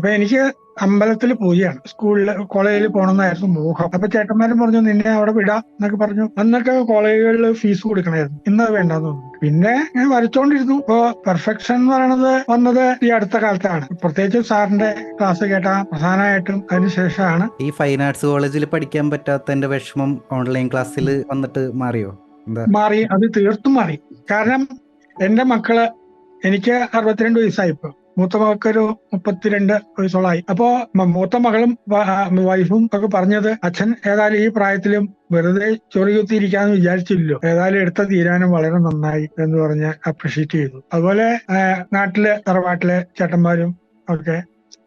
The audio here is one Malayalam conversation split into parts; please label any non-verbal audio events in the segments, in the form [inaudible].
അപ്പൊ എനിക്ക് അമ്പലത്തിൽ പോവുകയാണ് സ്കൂളിൽ കോളേജിൽ പോകണമെന്നായിരുന്നു മോഹം. അപ്പൊ ചേട്ടന്മാരും പറഞ്ഞു നിന്നെ അവിടെ വിടാം എന്നൊക്കെ പറഞ്ഞു. അന്നൊക്കെ കോളേജുകളിൽ ഫീസ് കൊടുക്കണമായിരുന്നു ഇന്നത് വേണ്ടെന്ന് തോന്നുന്നു. പിന്നെ ഞാൻ വരച്ചോണ്ടിരുന്നു. ഇപ്പോ പെർഫെക്ഷൻ എന്ന് പറയുന്നത് വന്നത് ഈ അടുത്ത കാലത്താണ്. പ്രത്യേകിച്ച് സാറിന്റെ ക്ലാസ് കേട്ട പ്രധാനമായിട്ടും അതിനുശേഷമാണ് ഈ ഫൈൻ ആർട്സ് കോളേജിൽ പഠിക്കാൻ പറ്റാത്തതിന്റെ വിഷമം ഓൺലൈൻ ക്ലാസ്സിൽ വന്നിട്ട് മാറിയോ? മാറി. അത് തീർത്തും മാറി. കാരണം എന്റെ മക്കൾ എനിക്ക് അറുപത്തിരണ്ട് വയസ്സായി ഇപ്പൊ. മൂത്ത മകൾക്കൊരു മുപ്പത്തിരണ്ട് വയസ്സോളായി അപ്പോ മൂത്ത മകളും വൈഫും ഒക്കെ പറഞ്ഞത് അച്ഛൻ ഏതായാലും ഈ പ്രായത്തിലും വെറുതെ ചൊറിയുത്തിയിരിക്കാന്ന് വിചാരിച്ചില്ലല്ലോ. ഏതായാലും എടുത്ത തീരുമാനം വളരെ നന്നായി എന്ന് പറഞ്ഞ് അപ്രിഷിയേറ്റ് ചെയ്തു. അതുപോലെ നാട്ടിലെ തറവാട്ടിലെ ചേട്ടന്മാരും ഒക്കെ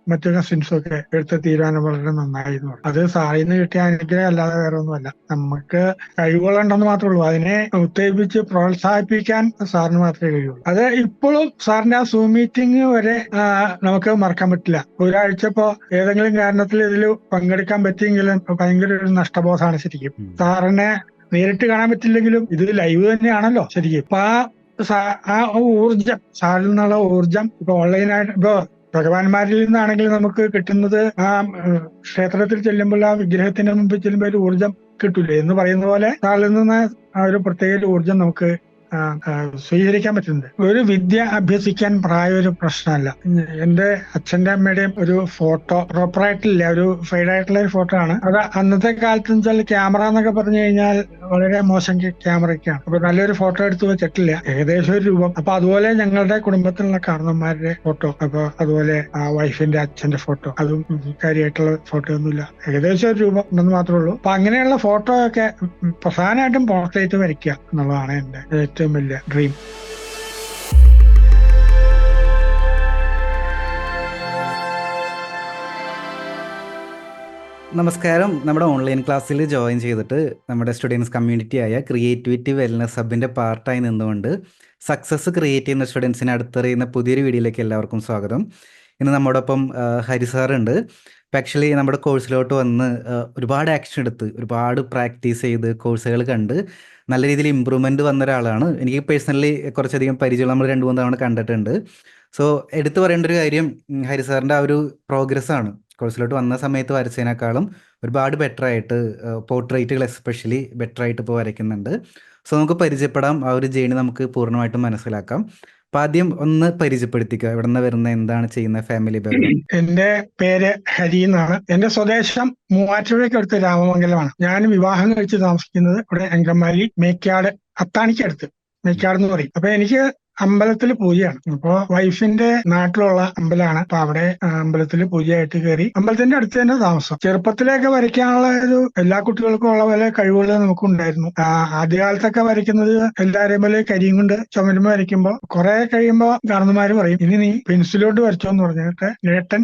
മറ്റു കസിൻസും ഒക്കെ എടുത്ത തീരുമാനം വളരെ നന്നായി എന്ന് പറഞ്ഞു അത് സായിന്ന് കിട്ടിയ അനുഗ്രഹം അല്ലാതെ വേറെ ഒന്നുമല്ല. നമുക്ക് കഴിവുകളുണ്ടെന്ന് മാത്രമേ ഉള്ളൂ. അതിനെ ഉത്തേജിപ്പിച്ച് പ്രോത്സാഹിപ്പിക്കാൻ സാറിന് മാത്രമേ കഴിയുള്ളൂ. അത് ഇപ്പോഴും സാറിന്റെ ആ സൂം മീറ്റിംഗ് വരെ നമുക്ക് മറക്കാൻ പറ്റില്ല. ഒരാഴ്ച ഇപ്പോ ഏതെങ്കിലും കാരണത്തിൽ ഇതിൽ പങ്കെടുക്കാൻ പറ്റിയെങ്കിലും ഭയങ്കര ഒരു നഷ്ടബോധമാണ് ശരിക്കും. സാറിനെ നേരിട്ട് കാണാൻ പറ്റില്ലെങ്കിലും ഇത് ലൈവ് തന്നെയാണല്ലോ ശരിക്കും. അപ്പൊ ആ ആ ഊർജം സാറിൽ നിന്നുള്ള ഊർജം ഇപ്പൊ ഓൺലൈനായിട്ട് ഇപ്പൊ ഭഗവാന്മാരിൽ നിന്നാണെങ്കിൽ നമുക്ക് കിട്ടുന്നത് ആ ക്ഷേത്രത്തിൽ ചെല്ലുമ്പോൾ ആ വിഗ്രഹത്തിന്റെ മുമ്പിൽ ചെല്ലുമ്പോൾ ഒരു ഊർജം കിട്ടൂലേ എന്ന് പറയുന്ന പോലെ താളിൽ നിന്ന് ആ ഒരു പ്രത്യേക ഊർജം നമുക്ക് സ്വീകരിക്കാൻ പറ്റുന്നത് ഒരു വിദ്യ അഭ്യസിക്കാൻ പ്രായം ഒരു പ്രശ്നമല്ല. എന്റെ അച്ഛന്റെ അമ്മയുടെയും ഒരു ഫോട്ടോ പ്രോപ്പറായിട്ടില്ല ഒരു ഫെയ്ഡ് ആയിട്ടുള്ള ഒരു ഫോട്ടോ ആണ്. അത് അന്നത്തെ കാലത്ത് വെച്ചാൽ ക്യാമറ എന്നൊക്കെ പറഞ്ഞു കഴിഞ്ഞാൽ വളരെ മോശം ക്യാമറയ്ക്കാണ് അപ്പൊ നല്ലൊരു ഫോട്ടോ എടുത്തു വെച്ചിട്ടില്ല. ഏകദേശം ഒരു രൂപം. അപ്പൊ അതുപോലെ ഞങ്ങളുടെ കുടുംബത്തിലുള്ള കാരണന്മാരുടെ ഫോട്ടോ അപ്പൊ അതുപോലെ ആ വൈഫിന്റെ അച്ഛന്റെ ഫോട്ടോ അതും കാര്യമായിട്ടുള്ള ഫോട്ടോ ഒന്നുമില്ല. ഏകദേശം ഒരു രൂപം ഉണ്ടെന്ന് മാത്രമേ ഉള്ളൂ. അപ്പൊ അങ്ങനെയുള്ള ഫോട്ടോ ഒക്കെ പ്രധാനമായിട്ടും പോർട്രേറ്റ് വരയ്ക്കുക എന്നുള്ളതാണ് എന്റെ ഏറ്റവും വലിയ ഡ്രീം നമസ്കാരം. നമ്മുടെ ഓൺലൈൻ ക്ലാസ്സിൽ ജോയിൻ ചെയ്തിട്ട് നമ്മുടെ സ്റ്റുഡൻസ് കമ്മ്യൂണിറ്റി ആയ ക്രിയേറ്റിവിറ്റി വെൽനസ് ഹബിന്റെ പാർട്ടായി നിന്നുകൊണ്ട് സക്സസ് ക്രിയേറ്റ് ചെയ്യുന്ന സ്റ്റുഡൻസിനെ അടുത്തറിയുന്ന പുതിയൊരു വീഡിയോയിലേക്ക് എല്ലാവർക്കും സ്വാഗതം. ഇന്ന് നമ്മോടൊപ്പം ഹരി സാറുണ്ട് ആക്ച്വലി നമ്മുടെ കോഴ്സിലോട്ട് വന്ന് ഒരുപാട് ആക്ഷൻ എടുത്ത് ഒരുപാട് പ്രാക്ടീസ് ചെയ്ത് കോഴ്സുകൾ കണ്ട് നല്ല രീതിയിൽ ഇമ്പ്രൂവ്മെന്റ് വന്ന ഒരാളാണ്. എനിക്ക് പേഴ്സണലി കുറച്ചധികം പരിചയം നമ്മൾ രണ്ട് മൂന്ന് തവണ കണ്ടിട്ടുണ്ട്. സോ എടുത്തു പറയേണ്ട ഒരു കാര്യം ഹരി സാറിന്റെ ആ ഒരു പ്രോഗ്രസ് ആണ്. കോഴ്സിലോട്ട് വന്ന സമയത്ത് വരച്ചതിനേക്കാളും ഒരുപാട് ബെറ്റർ ആയിട്ട് പോർട്രേറ്റുകൾ എസ്പെഷ്യലി ബെറ്റർ ആയിട്ട് ഇപ്പോൾ വരയ്ക്കുന്നുണ്ട്. സോ നമുക്ക് പരിചയപ്പെടാം. ആ ഒരു ജേണി നമുക്ക് പൂർണമായിട്ടും മനസ്സിലാക്കാം. ആദ്യം ഒന്ന് പരിചയപ്പെടുത്തിക്കുക എവിടെ നിന്ന് വരുന്ന എന്താണ് ചെയ്യുന്ന ഫാമിലി എന്റെ പേര് ഹരി എന്നാണ്. എന്റെ സ്വദേശം മൂവാറ്റുപുഴയ്ക്ക് അടുത്ത് രാമമംഗലമാണ്. ഞാൻ വിവാഹം കഴിച്ച് താമസിക്കുന്നത് ഇവിടെ അങ്കമാലി മേക്കാട് അത്താണിക്കടുത്ത്. മേക്കാട് എന്ന് പറയും. അപ്പൊ എനിക്ക് അമ്പലത്തിൽ പൂജയാണ്. അപ്പോ വൈഫിന്റെ നാട്ടിലുള്ള അമ്പലമാണ് അപ്പൊ അവിടെ അമ്പലത്തിൽ പൂജയായിട്ട് കയറി അമ്പലത്തിന്റെ അടുത്ത് തന്നെ താമസം. ചെറുപ്പത്തിലേക്ക് വരയ്ക്കാനുള്ള ഒരു എല്ലാ കുട്ടികൾക്കും ഉള്ള പോലെ കഴിവുകൾ നമുക്കുണ്ടായിരുന്നു. ആദ്യകാലത്തൊക്കെ വരയ്ക്കുന്നത് എല്ലാവരെയും പോലെ കരിയും കൊണ്ട് ചുമരുമ്പ് വരയ്ക്കുമ്പോൾ കുറെ കഴിയുമ്പോൾ കാരണന്മാര് പറയും ഇനി നീ പെൻസിലോട്ട് വരച്ചോ എന്ന് പറഞ്ഞിട്ട് ചേട്ടൻ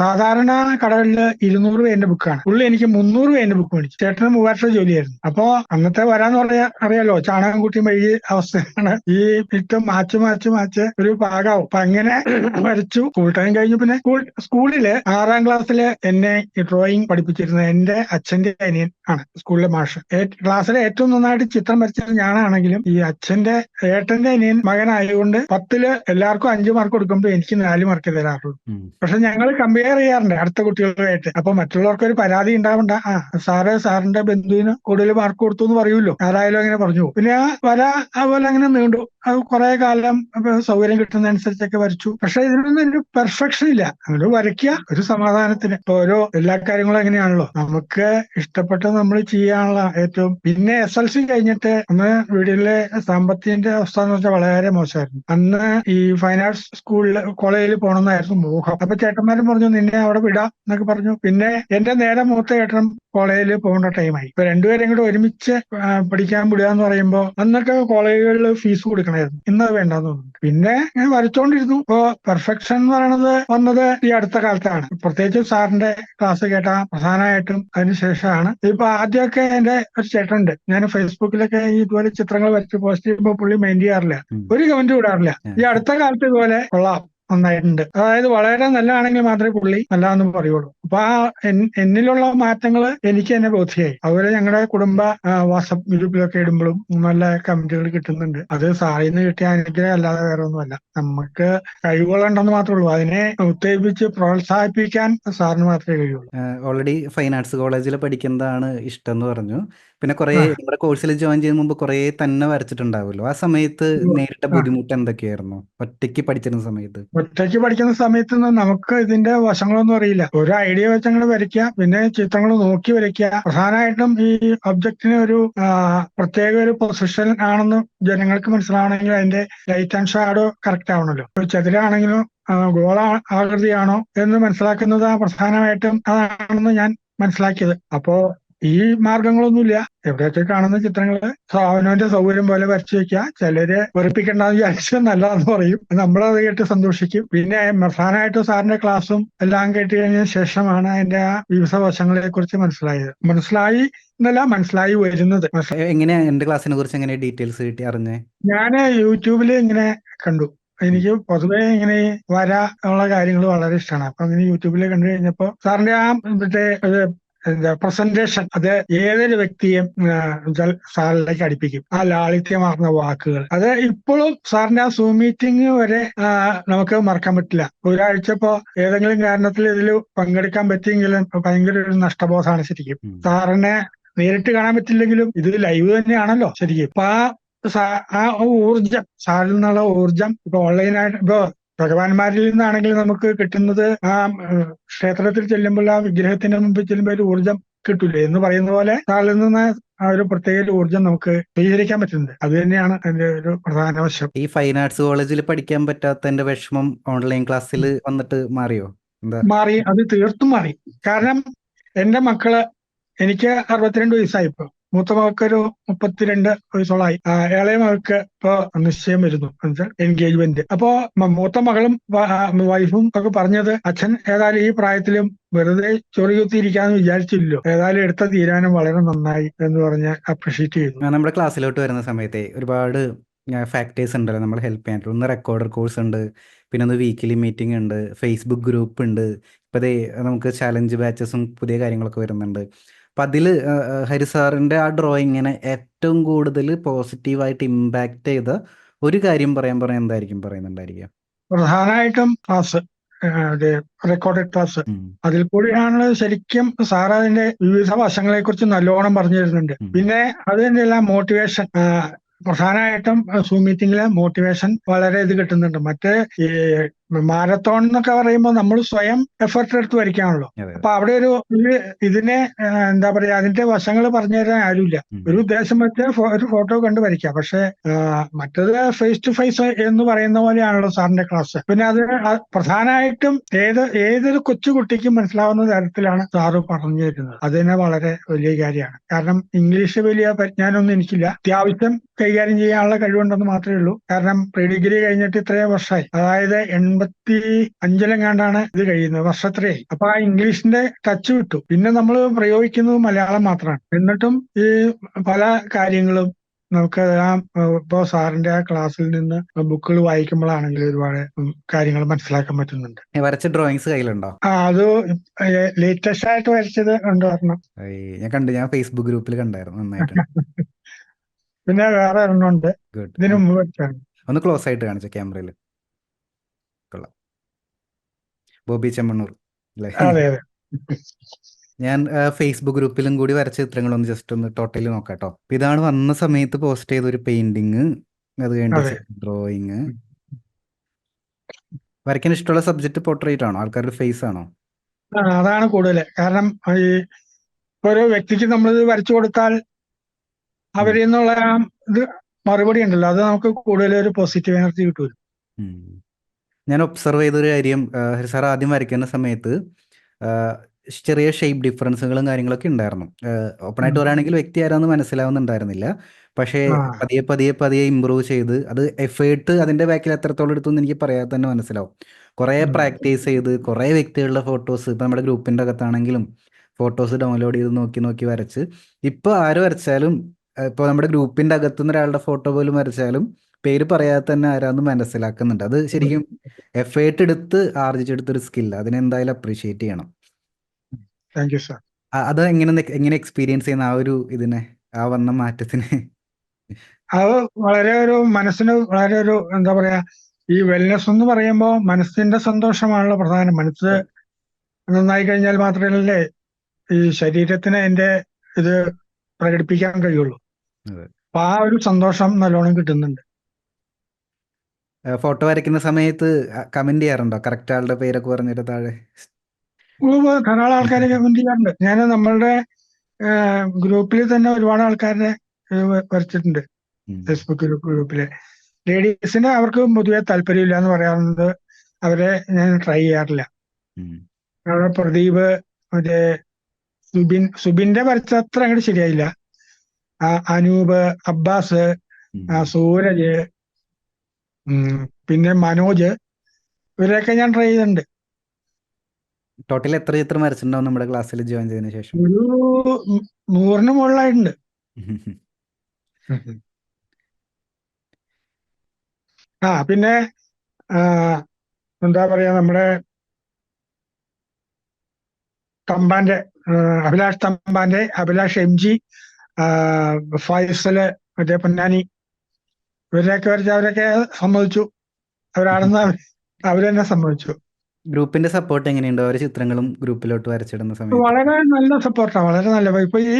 സാധാരണ കടകളിൽ ഇരുന്നൂറ് രൂപേന്റെ ബുക്കാണ് പുള്ളി എനിക്ക് മുന്നൂറ് രൂപേന്റെ ബുക്ക് മേടിച്ചു. ചേട്ടന് മൂവായിരം ജോലിയായിരുന്നു. അപ്പോ അന്നത്തെ വരാന്ന് പറയാ അറിയാലോ ചാണകം കുട്ടിയും വഴി അവസ്ഥയാണ് ഈ ഇട്ട് മാച്ച് മാച്ച് മാച്ച്. ഒരു ഭാഗമാവും അപ്പൊ അങ്ങനെ [coughs] വരച്ചു. സ്കൂൾ ടൈം കഴിഞ്ഞു. പിന്നെ സ്കൂൾ സ്കൂളിൽ ആറാം ക്ലാസ്സിൽ എന്നെ ഡ്രോയിങ് പഠിപ്പിച്ചിരുന്നത് എന്റെ അച്ഛന്റെ അനിയൻ ആണ്. സ്കൂളിലെ മാഷ്. ക്ലാസ്സിലെ ഏറ്റവും നന്നായിട്ട് ചിത്രം വരച്ചത് ഞാനാണെങ്കിലും ഈ അച്ഛന്റെ ഏട്ടന്റെ അനിയൻ മകനായതുകൊണ്ട് പത്തിൽ എല്ലാവർക്കും അഞ്ചു മാർക്ക് കൊടുക്കുമ്പോൾ എനിക്ക് നാല് മാർക്ക് തരാറുള്ളൂ. പക്ഷെ ഞങ്ങൾ കമ്പയർ ചെയ്യാറുണ്ട് അടുത്ത കുട്ടികളുമായിട്ട്. അപ്പൊ മറ്റുള്ളവർക്ക് ഒരു പരാതി ഉണ്ടാവണ്ട. ആ സാറ് സാറിന്റെ ബന്ധുവിന് കൂടുതൽ മാർക്ക് കൊടുത്തു എന്ന് പറയൂല്ലോ ആരായാലും അങ്ങനെ പറഞ്ഞു പിന്നെ ആ വര അതുപോലെ അങ്ങനെ നീണ്ടു. അത് കുറെ കാലം അപ്പൊ സൗകര്യം കിട്ടുന്ന അനുസരിച്ചൊക്കെ വരച്ചു. പക്ഷെ ഇതിനൊന്നും ഒരു പെർഫെക്ഷൻ ഇല്ല. അങ്ങനെ വരയ്ക്കുക ഒരു സമാധാനത്തിന്. ഇപ്പൊ ഓരോ എല്ലാ കാര്യങ്ങളും എങ്ങനെയാണല്ലോ? നമുക്ക് ഇഷ്ടപ്പെട്ടത് നമ്മൾ ചെയ്യാനുള്ള ഏറ്റവും പിന്നെ എസ് എൽ സി കഴിഞ്ഞിട്ട് അന്ന് വീടിലെ സാമ്പത്തികന്റെ അവസ്ഥ എന്ന് വെച്ചാൽ വളരെ മോശമായിരുന്നു. അന്ന് ഈ ഫൈൻ ആർട്സ് സ്കൂളിൽ കോളേജിൽ പോകണമെന്നായിരുന്നു മോഹം. അപ്പൊ ചേട്ടന്മാരും പറഞ്ഞു നിന്നെ അവിടെ വിടാം എന്നൊക്കെ പറഞ്ഞു. പിന്നെ എന്റെ നേരെ മൂത്ത ചേട്ടൻ കോളേജിൽ പോകേണ്ട ടൈമായി ഇപ്പൊ രണ്ടുപേരും കൂടെ ഒരുമിച്ച് പഠിക്കാൻ വിടുക എന്ന് പറയുമ്പോൾ അന്നൊക്കെ കോളേജുകളിൽ ഫീസ് കൊടുക്കണമായിരുന്നു ഇന്നത് വേണ്ടെന്ന് തോന്നുന്നു. പിന്നെ ഞാൻ വരച്ചോണ്ടിരുന്നു. ഇപ്പോ പെർഫെക്ഷൻ എന്ന് പറയുന്നത് വന്നത് ഈ അടുത്ത കാലത്താണ്. പ്രത്യേകിച്ചും സാറിന്റെ ക്ലാസ് കേട്ട പ്രധാനമായിട്ടും അതിനുശേഷമാണ് ഇപ്പൊ ആദ്യമൊക്കെ എന്റെ ഒരു ചേട്ടനുണ്ട്. ഞാൻ ഫേസ്ബുക്കിലൊക്കെ ഈ ഇതുപോലെ ചിത്രങ്ങൾ വരച്ച് പോസ്റ്റ് ചെയ്യുമ്പോൾ പുള്ളി മൈൻഡ് ചെയ്യാറില്ല. ഒരു കമന്റ് വിടാറില്ല ഈ അടുത്ത കാലത്ത് ഇതുപോലെ കൊള്ളാം. നന്നായിട്ടുണ്ട് അതായത് വളരെ നല്ലതാണെങ്കിൽ മാത്രമേ പുള്ളി നല്ലതെന്ന് പറയുള്ളൂ. അപ്പൊ ആ എന്നിലുള്ള മാറ്റങ്ങൾ എനിക്ക് തന്നെ ബോധ്യമായി അതുപോലെ ഞങ്ങളുടെ കുടുംബ വാട്സപ്പ് ഗ്രൂപ്പിലൊക്കെ ഇടുമ്പോഴും നല്ല കമന്റുകൾ കിട്ടുന്നുണ്ട്. അത് സാറിൽ നിന്ന് കിട്ടിയ അനുഗ്രഹം അല്ലാതെ വേറെ ഒന്നുമല്ല. നമുക്ക് കഴിവുകളുണ്ടെന്ന് മാത്രമേ ഉള്ളൂ. അതിനെ ഉത്തേജിപ്പിച്ച് പ്രോത്സാഹിപ്പിക്കാൻ സാറിന് മാത്രമേ കഴിയുള്ളൂ. ഓൾറെഡി ഫൈൻ ആർട്സ് കോളേജിൽ പഠിക്കുന്നതാണ് ഇഷ്ടം എന്ന് പറഞ്ഞു. പിന്നെ കുറേ ആ. നമ്മുടെ കോഴ്സിൽ ജോയിൻ ചെയ്യുന്ന മുമ്പ് കുറേ തന്നെ വരച്ചിട്ടുണ്ടാവുമല്ലോ. ആ സമയത്ത് നേരിട്ട ആ. ബുദ്ധിമുട്ട് എന്തൊക്കെയായിരുന്നു? ഒറ്റയ്ക്ക് പഠിച്ചിരുന്ന സമയത്ത്. ഒറ്റയ്ക്ക് പഠിക്കുന്ന സമയത്ത് നമുക്ക് ഇതിന്റെ വശങ്ങളൊന്നും അറിയില്ല. ഒരു ഐഡിയ വെച്ച് അങ്ങോട്ട് വരയ്ക്കുക പിന്നെ ചിത്രങ്ങൾ നോക്കി വരയ്ക്കുക പ്രധാനമായിട്ടും ഈ ഒബ്ജക്റ്റിന് ഒരു ആ, പ്രത്യേക ഒരു പൊസിഷൻ ആണെന്ന് ജനങ്ങൾക്ക് മനസ്സിലാവണമെങ്കിൽ അതിന്റെ ലൈറ്റ് ആൻഡ് ഷാഡോ കറക്റ്റ് ആവണല്ലോ. ഒരു ചതുരാണെങ്കിലും ആ, ഗോള ആകൃതിയാണോ എന്ന് മനസ്സിലാക്കുന്നത് പ്രധാനമായിട്ടും അതാണെന്ന് ഞാൻ മനസ്സിലാക്കിയത്. അപ്പോ ഈ മാർഗങ്ങളൊന്നുമില്ല. എവിടെയൊക്കെ കാണുന്ന ചിത്രങ്ങൾ അവനവന്റെ സൗകര്യം പോലെ വരച്ചു വെക്കുക ചിലര് വെറുപ്പിക്കണ്ടെന്ന് വിചാരിച്ച് നല്ലതെന്ന് പറയും. നമ്മളത് കേട്ട് സന്തോഷിക്കും. പിന്നെ പ്രധാനമായിട്ടും സാറിന്റെ ക്ലാസ്സും എല്ലാം കേട്ട് കഴിഞ്ഞ ശേഷമാണ് അതിന്റെ ആ വിവിധ വശങ്ങളെ കുറിച്ച് മനസ്സിലായത്. മനസ്സിലായി എന്നല്ല മനസ്സിലായി വരുന്നത്. എങ്ങനെ എന്റെ ക്ലാസ്സിനെ കുറിച്ച് എങ്ങനെ ഡീറ്റെയിൽസ് കിട്ടി അറിഞ്ഞേ? ഞാൻ യൂട്യൂബിൽ ഇങ്ങനെ കണ്ടു. എനിക്ക് പൊതുവെ ഇങ്ങനെ വര ഉള്ള കാര്യങ്ങൾ വളരെ ഇഷ്ടമാണ് അപ്പൊ അങ്ങനെ യൂട്യൂബിൽ കണ്ടു കഴിഞ്ഞപ്പോ സാറിന്റെ ആ മറ്റേ പ്രസന്റേഷൻ അത് ഏതൊരു വ്യക്തിയും സാറിലേക്ക് അടുപ്പിക്കും. ആ ലാളിത്യമാർന്ന വാക്കുകൾ. അത് ഇപ്പോഴും സാറിന്റെ ആ സൂം മീറ്റിംഗ് വരെ നമുക്ക് മറക്കാൻ പറ്റില്ല. ഒരാഴ്ച ഇപ്പോ ഏതെങ്കിലും കാരണത്തിൽ ഇതിൽ പങ്കെടുക്കാൻ പറ്റിയെങ്കിലും ഭയങ്കര ഒരു നഷ്ടബോധമാണ് ശരിക്കും. സാറിനെ നേരിട്ട് കാണാൻ പറ്റില്ലെങ്കിലും ഇത് ലൈവ് തന്നെയാണല്ലോ ശരിക്കും. അപ്പൊ ആ ആ ഊർജം സാറിൽ നിന്നുള്ള ഊർജം ഇപ്പൊ ഓൺലൈനായിട്ട് ഇപ്പൊ ഭഗവാന്മാരിൽ നിന്നാണെങ്കിൽ നമുക്ക് കിട്ടുന്നത് ആ ക്ഷേത്രത്തിൽ ചെല്ലുമ്പോൾ ആ വിഗ്രഹത്തിന്റെ മുമ്പിൽ ചെല്ലുമ്പോൾ ഒരു ഊർജം കിട്ടൂലേ? എന്ന് പറയുന്ന പോലെ താളിൽ നിന്ന് ആ ഒരു പ്രത്യേക ഊർജം ഊർജം നമുക്ക് സ്വീകരിക്കാൻ പറ്റുന്നത് അത് തന്നെയാണ് അതിന്റെ ഒരു പ്രധാന വശം. ഈ ഫൈൻ ആർട്സ് കോളേജിൽ പഠിക്കാൻ പറ്റാത്തതിന്റെ വിഷമം ഓൺലൈൻ ക്ലാസ്സിൽ വന്നിട്ട് മാറിയോ? മാറി. അത് തീർത്തും മാറി. കാരണം എന്റെ മക്കൾ എനിക്ക് അറുപത്തിരണ്ട് വയസ്സായി ഇപ്പൊ മൂത്ത മകൾക്കൊരു മുപ്പത്തിരണ്ട് വയസ്സോളായി ഇളയ മകൾക്ക് ഇപ്പൊ നിശ്ചയം വരുന്നു. എൻഗേജ്മെന്റ് അപ്പോ മൂത്ത മകളും വൈഫും ഒക്കെ പറഞ്ഞത് അച്ഛൻ ഏതായാലും ഈ പ്രായത്തിലും വെറുതെ ചൊറിയുത്തിയിരിക്കാന്ന് വിചാരിച്ചില്ലല്ലോ. ഏതായാലും എടുത്ത തീരുമാനം വളരെ നന്നായി എന്ന് പറഞ്ഞ് അപ്രിഷിയേറ്റ് ചെയ്തു. നമ്മുടെ ക്ലാസ്സിലോട്ട് വരുന്ന സമയത്തെ ഒരുപാട് ഫാക്ടേഴ്സ് ഉണ്ടല്ലോ നമ്മൾ ഹെൽപ്പ് ചെയ്യാനായിട്ട്. ഒന്ന് റെക്കോർഡർ കോഴ്സ് ഉണ്ട് പിന്നെ ഒന്ന് വീക്കിലി മീറ്റിംഗ് ഉണ്ട് ഫേസ്ബുക്ക് ഗ്രൂപ്പ് ഉണ്ട്. ഇപ്പോൾ നമുക്ക് ചാലഞ്ച് ബാച്ചസും പുതിയ കാര്യങ്ങളൊക്കെ വരുന്നുണ്ട്. അപ്പം അതിൽ ഹരി സാറിന്റെ ആ ഡ്രോയിങ്ങിനെ ഏറ്റവും കൂടുതൽ പോസിറ്റീവായിട്ട് ഇമ്പാക്റ്റ് ചെയ്ത ഒരു കാര്യം പറയാൻ പറയാൻ എന്തായിരിക്കും പറയുന്നുണ്ടായിരിക്കുക പ്രധാനമായിട്ടും ക്ലാസ് റെക്കോർഡഡ് ക്ലാസ്. അതിൽ കൂടിയാണ് ശരിക്കും സാർ അതിന്റെ വിവിധ വശങ്ങളെ കുറിച്ച് നല്ലോണം പറഞ്ഞു തരുന്നുണ്ട്. പിന്നെ അതിന്റെ എല്ലാം മോട്ടിവേഷൻ പ്രധാനമായിട്ടും സൂം മീറ്റിംഗിലെ മോട്ടിവേഷൻ വളരെ ഇത് കിട്ടുന്നുണ്ട്. മറ്റേ മാരത്തോൺ എന്നൊക്കെ പറയുമ്പോൾ നമ്മൾ സ്വയം എഫർട്ട് എടുത്ത് വരയ്ക്കാണല്ലോ. അപ്പൊ അവിടെ ഒരു ഇതിനെ എന്താ പറയാ അതിന്റെ വശങ്ങൾ പറഞ്ഞു തരാൻ ആരുമില്ല. ഒരു ഉദ്ദേശം വെച്ചാൽ ഒരു ഫോട്ടോ കണ്ട് വരയ്ക്കാം. പക്ഷെ മറ്റത് ഫേസ് ടു ഫേസ് എന്ന് പറയുന്ന പോലെയാണല്ലോ സാറിന്റെ ക്ലാസ് പിന്നെ അത് പ്രധാനമായിട്ടും ഏത് ഏതൊരു കൊച്ചുകുട്ടിക്കും മനസ്സിലാവുന്ന തരത്തിലാണ് സാറ് പറഞ്ഞു തരുന്നത്. അത് തന്നെ വളരെ വലിയ കാര്യമാണ്. കാരണം ഇംഗ്ലീഷ് വലിയ പരിജ്ഞാനമൊന്നും എനിക്കില്ല. അത്യാവശ്യം കൈകാര്യം ചെയ്യാനുള്ള കഴിവുണ്ടെന്ന് മാത്രമേ ഉള്ളൂ. കാരണം പ്രീ ഡിഗ്രി കഴിഞ്ഞിട്ട് ഇത്രയും വർഷമായി അതായത് എൺപത്തി അഞ്ചിലെങ്ങാണ്ടാണ് ഇത് കഴിയുന്നത് വർഷത്രേ അപ്പൊ ആ ഇംഗ്ലീഷിന്റെ ടച്ച് വിട്ടു പിന്നെ നമ്മൾ പ്രയോഗിക്കുന്നത് മലയാളം മാത്രമാണ്. എന്നിട്ടും ഈ പല കാര്യങ്ങളും നമുക്ക് ആ ഇപ്പോ സാറിന്റെ ആ ക്ലാസ്സിൽ നിന്ന് ബുക്കുകൾ വായിക്കുമ്പോഴാണെങ്കിൽ ഒരുപാട് കാര്യങ്ങൾ മനസ്സിലാക്കാൻ പറ്റുന്നുണ്ട്. വരച്ച ഡ്രോയിങ്സ് കയ്യിലുണ്ടോ? ആ അത് ലേറ്റസ്റ്റ് ആയിട്ട് വരച്ചത് ഉണ്ട് പറഞ്ഞു ഞാൻ കണ്ടു ഞാൻ ഫേസ്ബുക്ക് ഗ്രൂപ്പിൽ കണ്ടായിരുന്നു നന്നായിട്ട്. [laughs] പിന്നെ വേറെ ഒരെണ്ണമുണ്ട് ഉണ്ട്. ഇതിനു മുമ്പ് ഒന്ന് ക്ലോസ് ആയിട്ട് കാണിച്ച ക്യാമറയിൽ കൊള്ളാം ബോബി ചെമ്മണ്ണൂർ അല്ലേ? ഞാൻ ഫേസ്ബുക്ക് ഗ്രൂപ്പിലും കൂടി വരച്ച ചിത്രങ്ങൾ ഒന്ന് ജസ്റ്റ് ഒന്ന് ടോട്ടലി നോക്കാം കേട്ടോ ഇതാണ് വന്ന സമയത്ത് പോസ്റ്റ് ചെയ്ത ഒരു പെയിന്റിങ് അത്. കഴിഞ്ഞിട്ട്. ഡ്രോയിങ് വരയ്ക്കാൻ ഇഷ്ടമുള്ള സബ്ജക്ട് പോർട്രേറ്റ് ആണോ? ആൾക്കാരുടെ ഫേസ് ആണോ? അതാണ് കൂടുതൽ. കാരണം ഈ ഓരോ വ്യക്തിക്ക് നമ്മൾ വരച്ചു കൊടുത്താൽ അവരിൽ നിന്നുള്ള ഇത് മറുപടി ഉണ്ടല്ലോ. അത് നമുക്ക് കൂടുതൽ ഒരു പോസിറ്റീവ് എനർജി കിട്ടും ഉം. ഞാൻ ഒബ്സർവ് ചെയ്തൊരു കാര്യം ഹരി സാർ ആദ്യം വരയ്ക്കുന്ന സമയത്ത് ചെറിയ ഷേപ്പ് ഡിഫറൻസുകളും കാര്യങ്ങളൊക്കെ ഉണ്ടായിരുന്നു. ഓപ്പൺ ആയിട്ട് ഉം. പറയുകയാണെങ്കിൽ വ്യക്തി ആരാന്ന് മനസ്സിലാവുന്നുണ്ടായിരുന്നില്ല. പക്ഷേ പതിയെ പതിയെ പതിയെ ഇമ്പ്രൂവ് ചെയ്ത് അത് എഫേർട്ട് അതിന്റെ ബാക്കിൽ എത്രത്തോളം എടുത്തു എനിക്ക് പറയാതെ തന്നെ മനസ്സിലാവും. കുറേ പ്രാക്ടീസ് ചെയ്ത് കുറേ വ്യക്തികളുടെ ഫോട്ടോസ് ഇപ്പൊ നമ്മുടെ ഗ്രൂപ്പിന്റെ അകത്താണെങ്കിലും ഫോട്ടോസ് ഡൗൺലോഡ് ചെയ്ത് നോക്കി നോക്കി വരച്ച്. ഇപ്പൊ ആര് വരച്ചാലും ഇപ്പോൾ നമ്മുടെ ഗ്രൂപ്പിന്റെ അകത്തുനിന്ന് ഒരാളുടെ ഫോട്ടോ പോലും വരച്ചാലും പേര് പറയാതെ തന്നെ ആരാന്ന് മനസ്സിലാക്കുന്നുണ്ട്. അത് ശരിക്കും എഫേർട്ട് എടുത്ത് ആർജിച്ചെടുത്തൊരു സ്കിൽ അതിനെ എന്തായാലും അപ്രീഷിയേറ്റ് ചെയ്യണം. താങ്ക് യു സാർ അത് എങ്ങനെ എങ്ങനെ എക്സ്പീരിയൻസ് ചെയ്യുന്ന ആ ഒരു ഇതിനെ ആ വന്ന മാറ്റത്തിന്? അത് വളരെ ഒരു മനസ്സിന് വളരെ ഒരു എന്താ പറയാ ഈ വെൽനെസ് എന്ന് പറയുമ്പോൾ മനസ്സിന്റെ സന്തോഷമാണല്ലോ പ്രധാനം. മനസ്സ് നന്നായി കഴിഞ്ഞാൽ മാത്രമല്ലേ ഈ ശരീരത്തിന് എന്റെ ഇത് പ്രകടിപ്പിക്കാൻ കഴിയുള്ളൂ. അപ്പൊ ആ ഒരു സന്തോഷം നല്ലോണം കിട്ടുന്നുണ്ട്. ഫോട്ടോ വരയ്ക്കുന്ന സമയത്ത് കമന്റ് ചെയ്യാറുണ്ടോ? കറക്റ്റ് ആളുടെ പേരൊക്കെ പറഞ്ഞിട്ട് താഴെ. ധാരാളം ആൾക്കാരെ കമന്റ് ചെയ്യാറുണ്ട്. ഞാൻ നമ്മളുടെ ഗ്രൂപ്പിൽ തന്നെ ഒരുപാട് ആൾക്കാരെ വരച്ചിട്ടുണ്ട്. ഫേസ്ബുക്ക് ഗ്രൂപ്പിൽ ലേഡീസിന് അവർക്ക് പൊതുവെ താല്പര്യമില്ല എന്ന് പറയാറുണ്ട്. അവരെ ഞാൻ ട്രൈ ചെയ്യാറില്ല. അവിടെ പ്രദീപ് മറ്റേ സുബിൻ സുബിന്റെ വരച്ച അത്ര അങ്ങോട്ട് ശരിയായില്ല. അനൂപ് അബ്ബാസ് ആ, സൂരജ് പിന്നെ മനോജ് ഇവരെയൊക്കെ ഞാൻ ട്രൈ ചെയ്തിട്ടുണ്ട്. ടോട്ടൽ എത്ര ചിത്രം വരച്ചിട്ടുണ്ടാവും നമ്മുടെ ക്ലാസ്സിൽ ജോയിൻ ചെയ്തതിനു ശേഷം? ഒരു നൂറിന് മുകളിലായിട്ടുണ്ട്. ആ പിന്നെ എന്താ പറയാ നമ്മുടെ തമ്പാന്റെ അഭിലാഷ് തമ്പാന്റെ അഭിലാഷ് എം ജി ഫൈസൽ മറ്റേ പൊന്നാനി ഇവരെയൊക്കെ വരച്ച് അവരൊക്കെ സമ്മതിച്ചു. അവരാണെന്ന് അവരെന്നെ സമ്മതിച്ചു. ഗ്രൂപ്പിന്റെ സപ്പോർട്ട് എങ്ങനെയുണ്ടോ? ഓരോ ചിത്രങ്ങളും ഗ്രൂപ്പിലോട്ട് വരച്ചിടുന്ന സമയത്ത്. വളരെ നല്ല സപ്പോർട്ടാണ് വളരെ നല്ല ഇപ്പൊ ഈ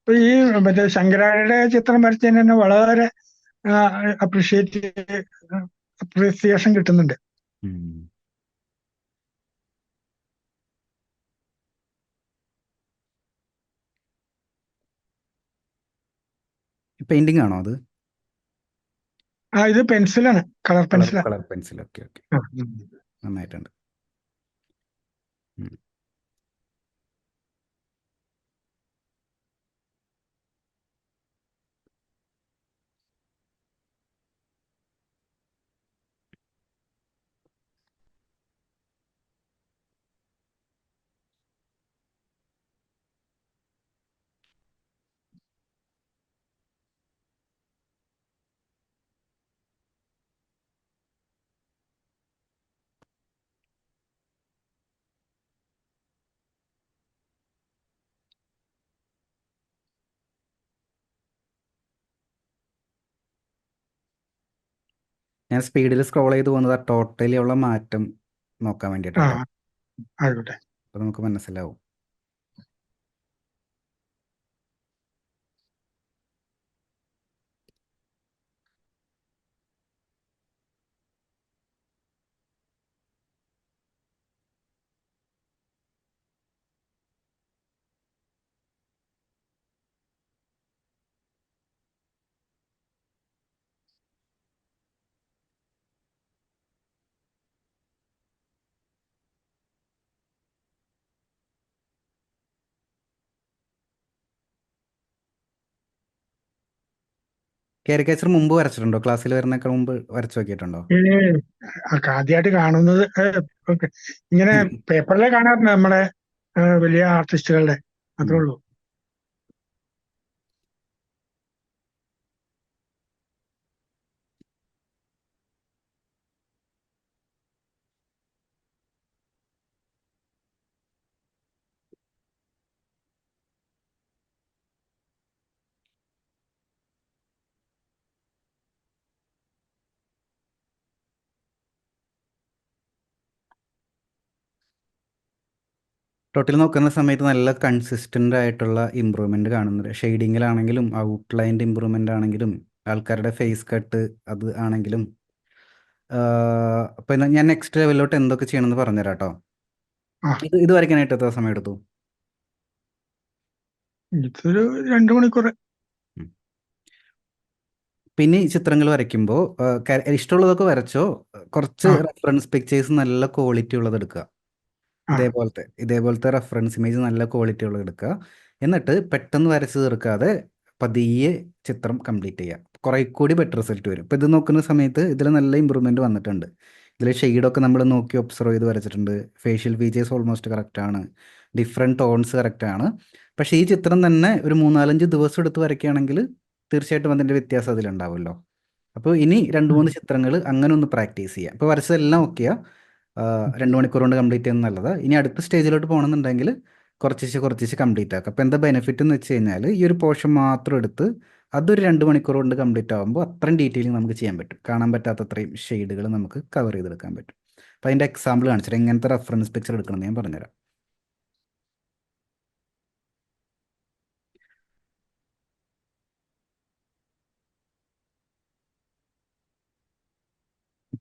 ഇപ്പൊ ഈ മറ്റേ ശങ്കരായുടെ ചിത്രം വരച്ചതിന് തന്നെ വളരെ അപ്രീഷിയേറ്റ് അപ്രീസിയേഷൻ കിട്ടുന്നുണ്ട്. പെയിന്റിംഗ് ആണോ അത്? ആ ഇത് പെൻസിലാണ്. Colour pencil പെൻസിലാണ്. Colour pencil. Okay okay. നന്നായിട്ടുണ്ട്. ഞാൻ സ്പീഡിൽ സ്ക്രോൾ ചെയ്ത് പോകുന്നത് ആ ടോട്ടലി ഉള്ള മാറ്റം നോക്കാൻ വേണ്ടിയിട്ടാണ് ആയിക്കോട്ടെ. അപ്പൊ നമുക്ക് മനസ്സിലാവും. കാരിക്കേച്ചർ മുമ്പ് വരച്ചിട്ടുണ്ടോ? ക്ലാസ്സിൽ വരുന്നൊക്കെ മുമ്പ് വരച്ചു നോക്കിയിട്ടുണ്ടോ? ആദ്യമായിട്ട് കാണുന്നത് ഇങ്ങനെ പേപ്പറിലെ കാണാറുണ്ട് നമ്മുടെ വലിയ ആർട്ടിസ്റ്റുകളുടെ. അത്രേ ഉള്ളൂ. ടോട്ടൽ നോക്കുന്ന സമയത്ത് നല്ല കൺസിസ്റ്റന്റ് ആയിട്ടുള്ള ഇമ്പ്രൂവ്മെന്റ് കാണുന്നുണ്ട്. ഷെയ്ഡിങ്ങിലാണെങ്കിലും ഔട്ട്ലൈന്റെ ഇമ്പ്രൂവ്മെന്റ് ആണെങ്കിലും ആൾക്കാരുടെ ഫേസ് കട്ട് അത് ആണെങ്കിലും. അപ്പം ഞാൻ നെക്സ്റ്റ് ലെവലിലോട്ട് എന്തൊക്കെ ചെയ്യണമെന്ന് പറഞ്ഞുതരാം കേട്ടോ. ഇത് ഇത് വരയ്ക്കാനായിട്ട് എത്ര സമയം എടുത്തു? ഇതൊരു രണ്ടു മണിക്കൂർ. പിന്നെ ഈ ചിത്രങ്ങൾ വരയ്ക്കുമ്പോൾ ഇഷ്ടമുള്ളതൊക്കെ വരച്ചോ? കുറച്ച് റെഫറൻസ് പിക്ചേഴ്സ് നല്ല ക്വാളിറ്റി ഉള്ളത് എടുക്കുക. ആ. ഇതേപോലത്തെ ഇതേപോലത്തെ റെഫറൻസ് ഇമേജ് നല്ല ക്വാളിറ്റി ഉള്ളത് എടുക്കുക. എന്നിട്ട് പെട്ടെന്ന് വരച്ച് തീർക്കാതെ പതിയെ ചിത്രം കംപ്ലീറ്റ് ചെയ്യുക. കുറേ കൂടി ബെറ്റർ റിസൾട്ട് വരും. ഇപ്പോൾ ഇത് നോക്കുന്ന സമയത്ത് ഇതിൽ നല്ല ഇമ്പ്രൂവ്മെന്റ് വന്നിട്ടുണ്ട്. ഇതിൽ ഷെയ്ഡൊക്കെ നമ്മൾ നോക്കി ഒബ്സർവ് ചെയ്ത് വരച്ചിട്ടുണ്ട്. ഫേഷ്യൽ ഫീച്ചേഴ്സ് ഓൾമോസ്റ്റ് കറക്റ്റ് ആണ്. ഡിഫറെന്റ് ടോൺസ് കറക്റ്റ് ആണ്. പക്ഷേ ഈ ചിത്രം തന്നെ ഒരു മൂന്നാലഞ്ച് ദിവസം എടുത്ത് വരയ്ക്കുകയാണെങ്കിൽ തീർച്ചയായിട്ടും അതിന്റെ വ്യത്യാസം അതിലുണ്ടാവുമല്ലോ. അപ്പോൾ ഇനി രണ്ട് മൂന്ന് ചിത്രങ്ങൾ അങ്ങനെ ഒന്ന് പ്രാക്ടീസ് ചെയ്യാം ഇപ്പോൾ വരച്ചതെല്ലാം ഓക്കെയാ രണ്ട് മണിക്കൂർ കൊണ്ട് കംപ്ലീറ്റ് ചെയ്യുന്ന നല്ലത്. ഇനി അടുത്ത സ്റ്റേജിലോട്ട് പോകണമെന്നുണ്ടെങ്കിൽ കുറച്ചിച്ച് കുറച്ചിച്ച് കംപ്ലീറ്റ് ആക്കുക അപ്പോൾ എന്താ ബെനിഫിറ്റ് എന്ന് വെച്ച് കഴിഞ്ഞാൽ ഈ ഒരു പോർഷൻ മാത്രം എടുത്ത് അതൊരു രണ്ട് മണിക്കൂർ കൊണ്ട് കംപ്ലീറ്റ് ആകുമ്പോൾ അത്രയും ഡീറ്റെയിലിംഗ് നമുക്ക് ചെയ്യാൻ പറ്റും. കാണാൻ പറ്റാത്ത അത്രയും ഷെയ്ഡുകൾ നമുക്ക് കവർ ചെയ്തെടുക്കാൻ പറ്റും. അപ്പോൾ അതിന്റെ എക്സാമ്പിൾ കാണിച്ചിട്ട് എങ്ങനത്തെ റെഫറൻസ് പിക്ചർ എടുക്കണമെന്ന് ഞാൻ പറഞ്ഞുതരാം.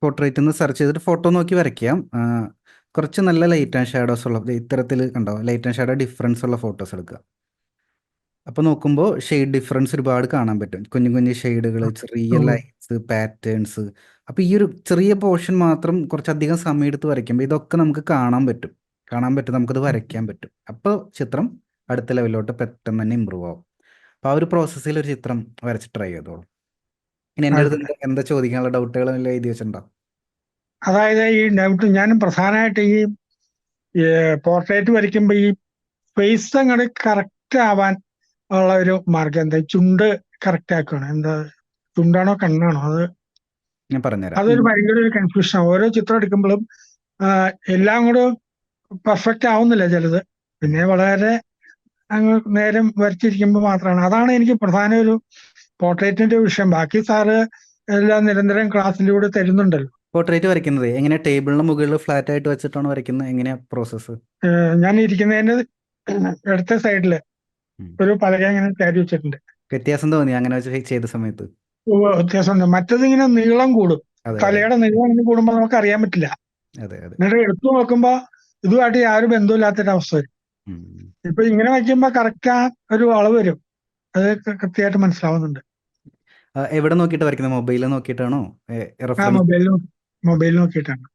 പോർട്രേറ്റ് എന്ന് സെർച്ച് ചെയ്തിട്ട് ഫോട്ടോ നോക്കി വരയ്ക്കാം. കുറച്ച് നല്ല ലൈറ്റ് ആൻഡ് ഷാഡോസ് ഉള്ള ഇത്തരത്തിൽ കണ്ടോ? ലൈറ്റ് ആൻഡ് ഷാഡോ ഡിഫറൻസ് ഉള്ള ഫോട്ടോസ് എടുക്കുക. അപ്പോൾ നോക്കുമ്പോൾ ഷെയ്ഡ് ഡിഫറൻസ് ഒരുപാട് കാണാൻ പറ്റും. കുഞ്ഞു കുഞ്ഞു ഷെയ്ഡുകൾ ചെറിയ ലൈറ്റ്സ് ലൈൻസ് പാറ്റേൺസ് അപ്പോൾ ഈ ഒരു ചെറിയ പോർഷൻ മാത്രം കുറച്ചധികം സമയം എടുത്ത് വരയ്ക്കുമ്പോൾ ഇതൊക്കെ നമുക്ക് കാണാൻ പറ്റും. കാണാൻ പറ്റും നമുക്കത് വരയ്ക്കാൻ പറ്റും. അപ്പോൾ ചിത്രം അടുത്ത ലെവലിലോട്ട് പെട്ടെന്ന് തന്നെ ഇമ്പ്രൂവ് ആവും. അപ്പോൾ ആ ഒരു പ്രോസസ്സിൽ ഒരു ചിത്രം വരച്ച് ട്രൈ ചെയ്തോളൂ. ഇനി എന്റെ അടുത്ത് എന്താ- ചോദിക്കാനുള്ള ഡൗട്ടുകൾ എഴുതി വെച്ചിട്ടുണ്ടോ? അതായത് ഈ ഡൗട്ട് ഞാനും പ്രധാനമായിട്ട് ഈ പോർട്രേറ്റ് വരയ്ക്കുമ്പോൾ ഈ ഫേസ് അങ്ങോട്ട് കറക്റ്റ് ആവാൻ ഉള്ള ഒരു മാർഗം എന്താ? ചുണ്ട് കറക്റ്റ് ആക്കുകയാണ് എന്താ ചുണ്ടാണോ കണ്ണാണോ? അത് ഞാൻ പറഞ്ഞുതരാം. അതൊരു ഭയങ്കര ഒരു കൺഫ്യൂഷൻ ഓരോ ചിത്രം എടുക്കുമ്പോഴും എല്ലാം കൂടെ പെർഫെക്റ്റ് ആവുന്നില്ല ചിലത്. പിന്നെ വളരെ അങ്ങ് നേരം വരച്ചിരിക്കുമ്പോൾ മാത്രമാണ്. അതാണ് എനിക്ക് പ്രധാന ഒരു പോർട്രേറ്റിന്റെ വിഷയം. ബാക്കി സാറ് എല്ലാം നിരന്തരം ക്ലാസ്സിലൂടെ തരുന്നുണ്ടല്ലോ. പോർട്രേറ്റ് വരയ്ക്കുന്നത് എങ്ങനെ ടേബിളിന് മുകളിൽ ഫ്ലാറ്റ് ആയിട്ട് വെച്ചിട്ടാണ് വരയ്ക്കുന്നത്? എങ്ങനെയാ പ്രോസസ്സ്? ഞാൻ ഇരിക്കുന്നതിന്റെ ഇടത്തെ സൈഡിൽ ഒരു പലക ഇങ്ങനെ കയറി വെച്ചിട്ടുണ്ട്. വ്യത്യാസം തോന്നി അങ്ങനെ വെച്ച് ചെയ്ത സമയത്ത്. വ്യത്യാസം മറ്റത് ഇങ്ങനെ നീളം കൂടും. കലയുടെ തലയുടെ നീളം ഇങ്ങനെ കൂടുമ്പോൾ നമുക്ക് അറിയാൻ പറ്റില്ല. എന്നിട്ട് എടുത്തു നോക്കുമ്പോ ഇതുമായിട്ട് യാതൊരു ബന്ധമില്ലാത്തൊരവസ്ഥ വരും. ഉം. ഇപ്പൊ ഇങ്ങനെ വയ്ക്കുമ്പോ കറക്റ്റ് ആ ഒരു അളവ് വരും. അത് കൃത്യമായിട്ട് മനസ്സിലാവുന്നുണ്ട്. എവിടെ നോക്കിയിട്ട് വരയ്ക്കുന്നത് മൊബൈലിൽ നോക്കിയിട്ടാണോ? മൊബൈലിൽ മൊബൈൽ നോക്കിയിട്ടാണ്.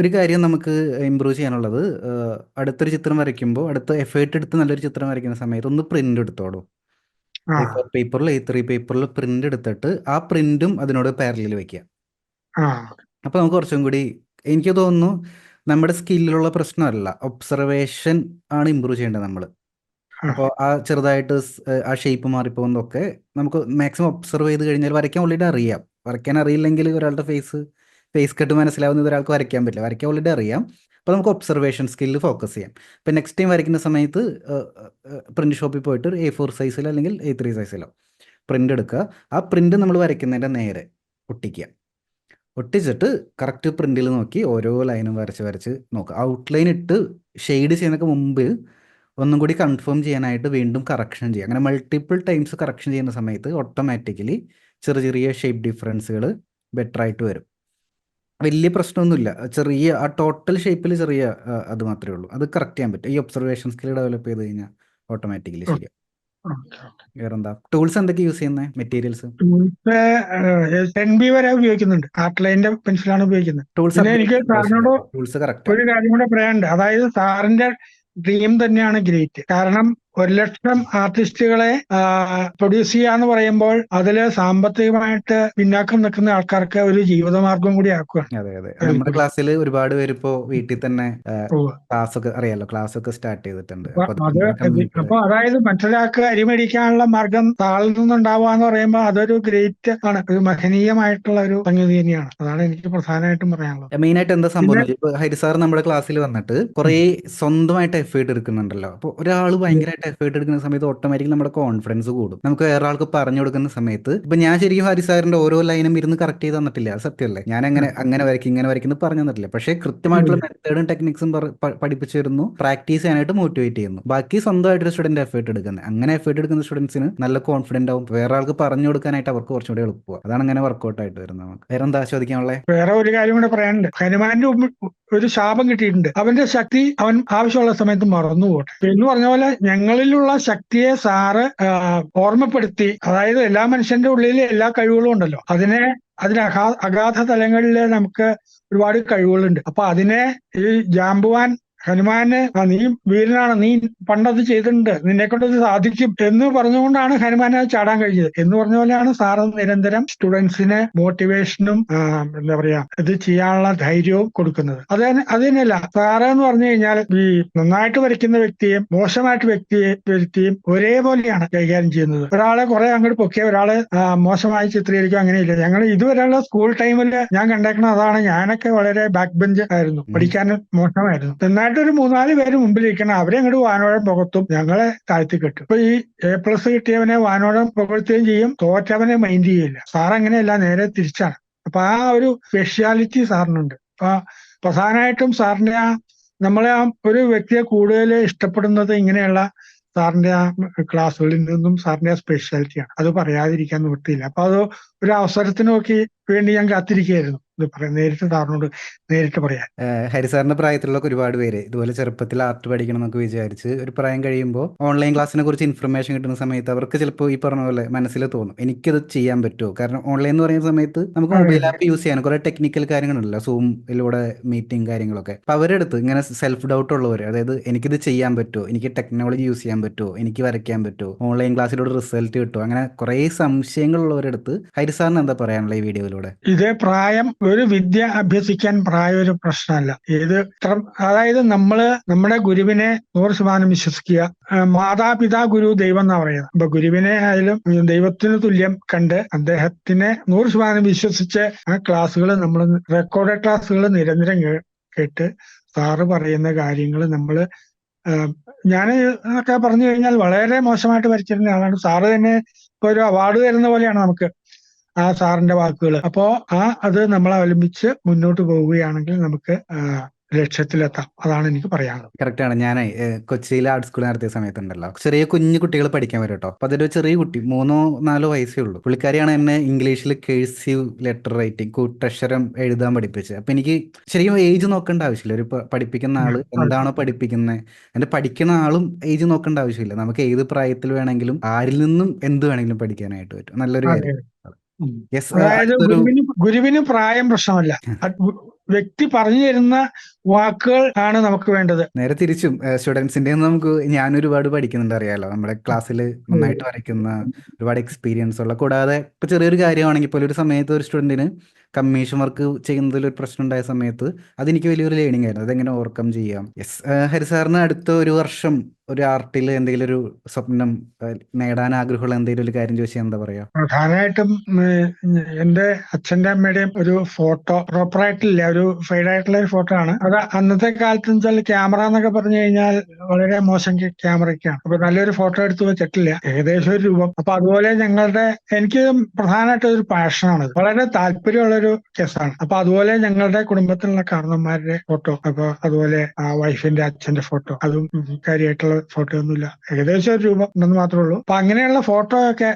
ഒരു കാര്യം നമുക്ക് ഇമ്പ്രൂവ് ചെയ്യാനുള്ളത് അടുത്തൊരു ചിത്രം വരയ്ക്കുമ്പോൾ അടുത്ത എഫേർട്ട് എടുത്ത് നല്ലൊരു ചിത്രം വരയ്ക്കുന്ന സമയത്ത് ഒന്ന് പ്രിന്റ് എടുത്തോളൂ. പേപ്പറിൽ എ ത്രീ പേപ്പറിൽ പ്രിന്റ് എടുത്തിട്ട് ആ പ്രിന്റും അതിനോട് പാരലിൽ വെക്കുക അപ്പൊ നമുക്ക് കുറച്ചും കൂടി എനിക്ക് തോന്നുന്നു നമ്മുടെ സ്കില്ലിലുള്ള പ്രശ്നമല്ല. ഒബ്സർവേഷൻ ആണ് ഇമ്പ്രൂവ് ചെയ്യേണ്ടത് നമ്മൾ. അപ്പോൾ ആ ചെറുതായിട്ട് ആ ഷേപ്പ് മാറിപ്പോകുന്നതൊക്കെ നമുക്ക് മാക്സിമം ഒബ്സർവ് ചെയ്ത് കഴിഞ്ഞാൽ വരയ്ക്കാൻ ഓൾറെഡി അറിയാം. വരയ്ക്കാൻ അറിയില്ലെങ്കിൽ ഒരാളുടെ ഫേസ് ഫേസ് കട്ട് മനസ്സിലാവുന്നത് ഒരാൾക്ക് വരയ്ക്കാൻ പറ്റില്ല. വരയ്ക്കാൻ ഓൾറെഡി അറിയാം. അപ്പോൾ നമുക്ക് ഒബ്സർവേഷൻ സ്കില്ല് ഫോക്കസ് ചെയ്യാം. ഇപ്പം നെക്സ്റ്റ് ടൈം വരയ്ക്കുന്ന സമയത്ത് പ്രിന്റ് ഷോപ്പിൽ പോയിട്ട് ഒരു എ ഫോർ സൈസിലോ അല്ലെങ്കിൽ എ ത്രീ സൈസിലോ പ്രിന്റ് എടുക്കുക. ആ പ്രിന്റ് നമ്മൾ വരയ്ക്കുന്നതിന്റെ നേരെ ഒട്ടിക്കുക. ഒട്ടിച്ചിട്ട് കറക്റ്റ് പ്രിന്റിൽ നോക്കി ഓരോ ലൈനും വരച്ച് വരച്ച് നോക്കുക. ഔട്ട്ലൈൻ ഇട്ട് ഷെയ്ഡ് ചെയ്യുന്നതിനൊക്കെ മുമ്പ് ഒന്നും കൂടി കൺഫേം ചെയ്യാനായിട്ട് വീണ്ടും കറക്ഷൻ ചെയ്യുക അങ്ങനെ മൾട്ടിപ്പിൾ ടൈംസ് കറക്ഷൻ ചെയ്യുന്ന സമയത്ത് ഓട്ടോമാറ്റിക്കലി ചെറിയ ചെറിയ ഷേപ്പ് ഡിഫറൻസുകൾ ബെറ്റർ ആയിട്ട് വരും. വലിയ പ്രശ്നമൊന്നുമില്ല. ചെറിയ ആ ടോട്ടൽ ഷേപ്പിൽ ചെറിയ അത് മാത്രമേ ഉള്ളൂ. അത് കറക്റ്റ് ചെയ്യാൻ പറ്റും. ഈ ഒബ്സർവേഷൻ സ്കിൽ ഡെവലപ്പ് ചെയ്ത് കഴിഞ്ഞാൽ ഓട്ടോമാറ്റിക്കലി ശരിയാവും. ഓക്കെ വേറെന്താ? ടൂൾസ് എന്തൊക്കെ യൂസ് ചെയ്യുന്നത് മെറ്റീരിയൽസ് ടൂൾസ് ടെൻ ബി വരെ ഉപയോഗിക്കുന്നുണ്ട്. ആർട്ട്ലൈന്റെ പെൻസിലാണ് ഉപയോഗിക്കുന്നത്. ടൂൾസ് എനിക്ക് സാറിനോട് ടൂൾസ് കറക്റ്റ് ഒരു കാര്യം കൂടെ പറയാനുണ്ട്. അതായത് സാറിന്റെ ഡ്രീം തന്നെയാണ് ഗ്രേറ്റ് കാരണം ഒരു ലക്ഷം ആർട്ടിസ്റ്റുകളെ പ്രൊഡ്യൂസ് ചെയ്യാന്ന് പറയുമ്പോൾ അതിൽ സാമ്പത്തികമായിട്ട് പിന്നാക്കം നിൽക്കുന്ന ആൾക്കാർക്ക് ഒരു ജീവിതമാർഗം കൂടി ആക്കുകയാണ് അതെ അതെ. നമ്മുടെ ക്ലാസ്സിൽ ഒരുപാട് പേര് ഇപ്പോ വീട്ടിൽ തന്നെ. ക്ലാസ് ഒക്കെ അറിയാലോ ക്ലാസ് ഒക്കെ സ്റ്റാർട്ട് ചെയ്തിട്ടുണ്ട്. അപ്പൊ അതായത് മറ്റൊരാൾക്ക് അരിമേടിക്കാനുള്ള മാർഗം താളിൽ നിന്നുണ്ടാവുക എന്ന് പറയുമ്പോൾ അതൊരു ഗ്രേറ്റ് ആണ്. ഒരു മഹനീയമായിട്ടുള്ള ഒരു സംഗതി തന്നെയാണ്. അതാണ് എനിക്ക് പ്രധാനമായിട്ടും പറയാനുള്ളത്. മെയിൻ ആയിട്ട് എന്താ സംഭവം ഇപ്പൊ ഹരി നമ്മുടെ ക്ലാസ്സിൽ വന്നിട്ട് കുറെ സ്വന്തമായിട്ട് എഫേർട്ട് എടുക്കുന്നുണ്ടല്ലോ. അപ്പൊ ഒരാൾ ഭയങ്കരമായിട്ട് എഫേർട്ട് എടുക്കുന്ന സമയത്ത് ഓട്ടോമാറ്റിക്കലി നമ്മുടെ കോൺഫിഡൻസ് കൂടും. നമുക്ക് വേറെ ആൾക്ക് പറഞ്ഞു കൊടുക്കുന്ന സമയത്ത് ഇപ്പൊ ഞാൻ ശരിക്കും ഹരി സാറിന്റെ ഓരോ ലൈനും ഇരുന്ന് കറക്റ്റ് ചെയ്ത് തന്നിട്ടില്ല സത്യമല്ലേ? ഞാൻ അങ്ങനെ അങ്ങനെ വരയ്ക്കും ഇങ്ങനെ വരയ്ക്കുന്നു പറഞ്ഞു തന്നിട്ടില്ല. പക്ഷേ കൃത്യമായിട്ടുള്ള മെത്തേഡും ടെക്നിക്സും പഠിപ്പിച്ചു തരുന്നു പ്രാക്ടീസ് ചെയ്യാനായിട്ട് മോട്ടിവേറ്റ് ചെയ്യുന്നു. ബാക്കി സ്വന്തമായിട്ട് സ്റ്റുഡന്റ് എഫേർട്ട് എടുക്കുന്നത്. അങ്ങനെ എഫേർട്ട് എടുക്കുന്ന സ്റ്റുഡൻസിന് നല്ല കോൺഫിഡന്റ് ആവും. വേറെ ആൾക്ക് പറഞ്ഞു കൊടുക്കാനായിട്ട് അവർക്ക് കുറച്ചുകൂടി എളുപ്പമാണ് അതാണ് അങ്ങനെ വർക്ക്ഔട്ട് ആയിട്ട് വരുന്നത് നമുക്ക്. വേറെ എന്താ ചോദിക്കാനുള്ളത് വേറെ ഒരു കാര്യം കൂടെ പറയാനുണ്ട്. ഹനുമാന്റെ ഒരു ശാപം കിട്ടിയിട്ടുണ്ട്. അവന്റെ ശക്തി അവൻ ആവശ്യമുള്ള സമയത്ത് മറന്നു പോട്ടെ എന്ന് പറഞ്ഞ പോലെ ഞങ്ങളിലുള്ള ശക്തിയെ സാറ് ഓർമ്മപ്പെടുത്തി അതായത് എല്ലാ മനുഷ്യന്റെ ഉള്ളിൽ എല്ലാ കഴിവുകളും ഉണ്ടല്ലോ. അതിനെ അതിന് അഗാ അഗാധ തലങ്ങളിൽ നമുക്ക് ഒരുപാട് കഴിവുകളുണ്ട്. അപ്പൊ അതിനെ ഈ ജാമ്പുവാൻ ഹനുമാന് "ആ, നീ വീരനാണ് നീ പണ്ടത് ചെയ്തിട്ടുണ്ട് നിന്നെ കൊണ്ടത് സാധിക്കും എന്ന് പറഞ്ഞുകൊണ്ടാണ് ഹനുമാനെ ചാടാൻ കഴിഞ്ഞത്. എന്ന് പറഞ്ഞ പോലെയാണ് സാറ് നിരന്തരം സ്റ്റുഡൻസിന് മോട്ടിവേഷനും എന്താ പറയാ ഇത് ചെയ്യാനുള്ള ധൈര്യവും കൊടുക്കുന്നത്. അത് അതിനല്ല സാറ് എന്ന് പറഞ്ഞു കഴിഞ്ഞാൽ ഈ നന്നായിട്ട് വരയ്ക്കുന്ന വ്യക്തിയും മോശമായിട്ട് വ്യക്തിയെ വ്യക്തിയും ഒരേപോലെയാണ് കൈകാര്യം ചെയ്യുന്നത്. ഒരാളെ കുറെ അങ്ങോട്ട് പൊക്കിയ ഒരാളെ മോശമായി ചിത്രീകരിക്കുക അങ്ങനെയില്ല. ഞങ്ങൾ ഇതുവരെയുള്ള സ്കൂൾ ടൈമിൽ ഞാൻ കണ്ടേക്കണ അതാണ്. ഞാനൊക്കെ വളരെ ബാക്ക് ബെഞ്ച് ആയിരുന്നു. പഠിക്കാൻ മോശമായിരുന്നു. നന്നായിട്ട് എന്നിട്ട് ഒരു മൂന്നാൽ പേര് മുമ്പിലിരിക്കണം അവരെ അങ്ങോട്ട് വാനോളം പുകത്തും ഞങ്ങളെ താഴ്ത്തി കെട്ടും. ഇപ്പൊ ഈ എ പ്ലസ് കിട്ടിയവനെ വാനോളം പുകഴ്ത്തുകയും ചെയ്യും. തോറ്റവനെ മൈൻഡ് ചെയ്യില്ല. സാർ അങ്ങനെയല്ല നേരെ തിരിച്ചാണ്. അപ്പൊ ആ ഒരു സ്പെഷ്യാലിറ്റി സാറിനുണ്ട്. അപ്പൊ പ്രധാനമായിട്ടും സാറിന്റെ ആ നമ്മളെ ആ ഒരു വ്യക്തിയെ കൂടുതൽ ഇഷ്ടപ്പെടുന്നത് ഇങ്ങനെയുള്ള സാറിന്റെ ആ ക്ലാസ്സുകളിൽ നിന്നും സാറിന്റെ ആ സ്പെഷ്യാലിറ്റിയാണ് അത് പറയാതിരിക്കാൻ നിവൃത്തിയില്ല. അപ്പൊ അത് ഒരു അവസരത്തിന് നോക്കി വേണ്ടി ഞാൻ കാത്തിരിക്കുകയായിരുന്നു. ഇത് പറയാം. നേരിട്ട് സാറിനോട് നേരിട്ട് പറയാം ഹരി സാറിന്റെ പ്രായത്തിലുള്ള ഒരുപാട് പേര് ഇതുപോലെ ചെറുപ്പത്തിൽ ആർട്ട് പഠിക്കണം എന്നൊക്കെ വിചാരിച്ച് ഒരു പ്രായം കഴിയുമ്പോൾ ഓൺലൈൻ ക്ലാസ്സിനെ കുറിച്ച് ഇൻഫർമേഷൻ കിട്ടുന്ന സമയത്ത് അവർക്ക് ചിലപ്പോൾ ഈ പറഞ്ഞ പോലെ മനസ്സിൽ തോന്നും. എനിക്കത് ചെയ്യാൻ പറ്റുമോ? കാരണം ഓൺലൈൻ എന്ന് പറയുന്ന സമയത്ത് നമുക്ക് മൊബൈൽ ആപ്പ് യൂസ് ചെയ്യാൻ കുറെ ടെക്നിക്കൽ കാര്യങ്ങളുണ്ടല്ലോ. സൂമിലൂടെ മീറ്റിംഗ് കാര്യങ്ങളൊക്കെ. അപ്പൊ അവരെടുത്ത് ഇങ്ങനെ സെൽഫ് ഡൗട്ട് ഉള്ളവർ അതായത് എനിക്കിത് ചെയ്യാൻ പറ്റുമോ? എനിക്ക് ടെക്നോളജി യൂസ് ചെയ്യാൻ പറ്റുമോ? എനിക്ക് വരയ്ക്കാൻ പറ്റുമോ? ഓൺലൈൻ ക്ലാസ്സിലൂടെ റിസൾട്ട് കിട്ടുമോ? അങ്ങനെ കുറെ സംശയങ്ങളുള്ളവരെടുത്ത് ഹരി സാറിന് എന്താ പറയാനുള്ള ഈ വീഡിയോയിലൂടെ ഇതേ പ്രായം ഒരു വിദ്യ അഭ്യസിക്കാൻ പ്രായം ഒരു പ്രശ്നമല്ല ഏത് അതായത് നമ്മൾ നമ്മുടെ ഗുരുവിനെ നൂറ് ശതമാനം വിശ്വസിക്കുക. മാതാപിതാ ഗുരു ദൈവം എന്നാ പറയുന്നത്. അപ്പൊ ഗുരുവിനെ ആയാലും ദൈവത്തിന് തുല്യം കണ്ട് അദ്ദേഹത്തിനെ നൂറ് ശതമാനം വിശ്വസിച്ച് ആ ക്ലാസ്സുകൾ നമ്മൾ റെക്കോർഡഡ് ക്ലാസ്സുകൾ നിരന്തരം കേട്ട് സാറ് പറയുന്ന കാര്യങ്ങൾ നമ്മൾ ഞാൻ എന്നൊക്കെ പറഞ്ഞു കഴിഞ്ഞാൽ വളരെ മോശമായിട്ട് വരച്ചിരുന്ന ആളാണ്. സാറ് തന്നെ ഇപ്പൊ ഒരു അവാർഡ് തരുന്ന പോലെയാണ് നമുക്ക്. ആ സാറിന്റെ വാക്കുകൾ അപ്പോ ആ അത് നമ്മൾ അവലംബിച്ച് മുന്നോട്ട് പോവുകയാണെങ്കിൽ നമുക്ക് ലക്ഷ്യത്തിലെത്താം. അതാണ് എനിക്ക് പറയാനുള്ളത്. കറക്റ്റ് ആണ്. ഞാൻ കൊച്ചിയിൽ ആർട്ട് സ്കൂൾ നടത്തിയ സമയത്തുണ്ടല്ലോ. ചെറിയ കുഞ്ഞു കുട്ടികൾ പഠിക്കാൻ വരും കേട്ടോ. അപ്പൊ അതൊരു ചെറിയ കുട്ടി മൂന്നോ നാലോ വയസ്സേ ഉള്ളൂ. പുള്ളിക്കാരിയാണ് എന്നെ ഇംഗ്ലീഷിൽ കേഴ്സീവ് ലെറ്റർ റൈറ്റിംഗ് കൂട്ടക്ഷരം എഴുതാൻ പഠിപ്പിച്ചത്. അപ്പൊ എനിക്ക് ശരിക്കും ഏജ് നോക്കേണ്ട ആവശ്യമില്ല. ഒരു പഠിപ്പിക്കുന്ന ആൾ എന്താണോ പഠിപ്പിക്കുന്നത് എന്റെ പഠിക്കുന്ന ആളും ഏജ് നോക്കേണ്ട ആവശ്യമില്ല. നമുക്ക് ഏത് പ്രായത്തിൽ വേണമെങ്കിലും ആരിൽ നിന്നും എന്ത് വേണമെങ്കിലും പഠിക്കാനായിട്ട് പറ്റും. നല്ലൊരു. കാര്യം. അതായത് ഗുരുവിന് ഗുരുവിന് പ്രായം പ്രശ്നമല്ല. വ്യക്തി പറഞ്ഞു തരുന്ന വാക്കുകൾ ആണ് നമുക്ക് വേണ്ടത്. നേരെ തിരിച്ചും സ്റ്റുഡൻസിന്റെ നമുക്ക് ഞാൻ ഒരുപാട് പഠിക്കുന്നുണ്ട് അറിയാലോ. നമ്മുടെ ക്ലാസ്സിൽ നന്നായിട്ട് വരയ്ക്കുന്ന ഒരുപാട് എക്സ്പീരിയൻസ് ഉള്ള കൂടാതെ ഇപ്പൊ ചെറിയൊരു കാര്യമാണെങ്കിൽ പോലും ഒരു സമയത്ത് ഒരു സ്റ്റുഡന്റിന് കമ്മീഷൻ വർക്ക് ചെയ്യുന്നതിൽ ഒരു പ്രശ്നം ഉണ്ടായ സമയത്ത് അതെനിക്ക് വലിയൊരു ലേണിംഗ് ആയിരുന്നു. അതെങ്ങനെ ഓവർകം ചെയ്യാം? യെസ് ഹരി സാറിന് അടുത്ത ഒരു വർഷം ഒരു ആർട്ടിൽ എന്തെങ്കിലും ഒരു സ്വപ്നം നേടാൻ ആഗ്രഹമുള്ള എന്തെങ്കിലും ഒരു കാര്യം ചോദിച്ചാൽ എന്താ പറയാ? പ്രധാനമായിട്ടും എന്റെ അച്ഛന്റെ അമ്മയുടെയും ഒരു ഫോട്ടോ പ്രോപ്പർ ആയിട്ടില്ല ഒരു ഫെയ്ഡ് ആയിട്ടുള്ള ഒരു ഫോട്ടോ ആണ് അത് അന്നത്തെ കാലത്ത് വെച്ചാൽ ക്യാമറ എന്നൊക്കെ പറഞ്ഞു കഴിഞ്ഞാൽ വളരെ മോശം ക്യാമറയ്ക്കാണ്. അപ്പൊ നല്ലൊരു ഫോട്ടോ എടുത്ത് വെച്ചിട്ടില്ല. ഏകദേശം ഒരു രൂപം. അപ്പൊ അതുപോലെ ഞങ്ങളുടെ എനിക്ക് പ്രധാനമായിട്ട് ഒരു പാഷനാണ് വളരെ താല്പര്യമുള്ള ഒരു കേസാണ്. അപ്പൊ അതുപോലെ ഞങ്ങളുടെ കുടുംബത്തിലുള്ള കാരണന്മാരുടെ ഫോട്ടോ. അപ്പൊ അതുപോലെ ആ വൈഫിന്റെ അച്ഛന്റെ ഫോട്ടോ. അതും കാര്യമായിട്ടുള്ള ഫോട്ടോ ഒന്നുമില്ല. ഏകദേശം ഒരു രൂപം ഉണ്ടെന്ന് മാത്രമേ ഉള്ളൂ. അപ്പൊ അങ്ങനെയുള്ള ഫോട്ടോ ഒക്കെ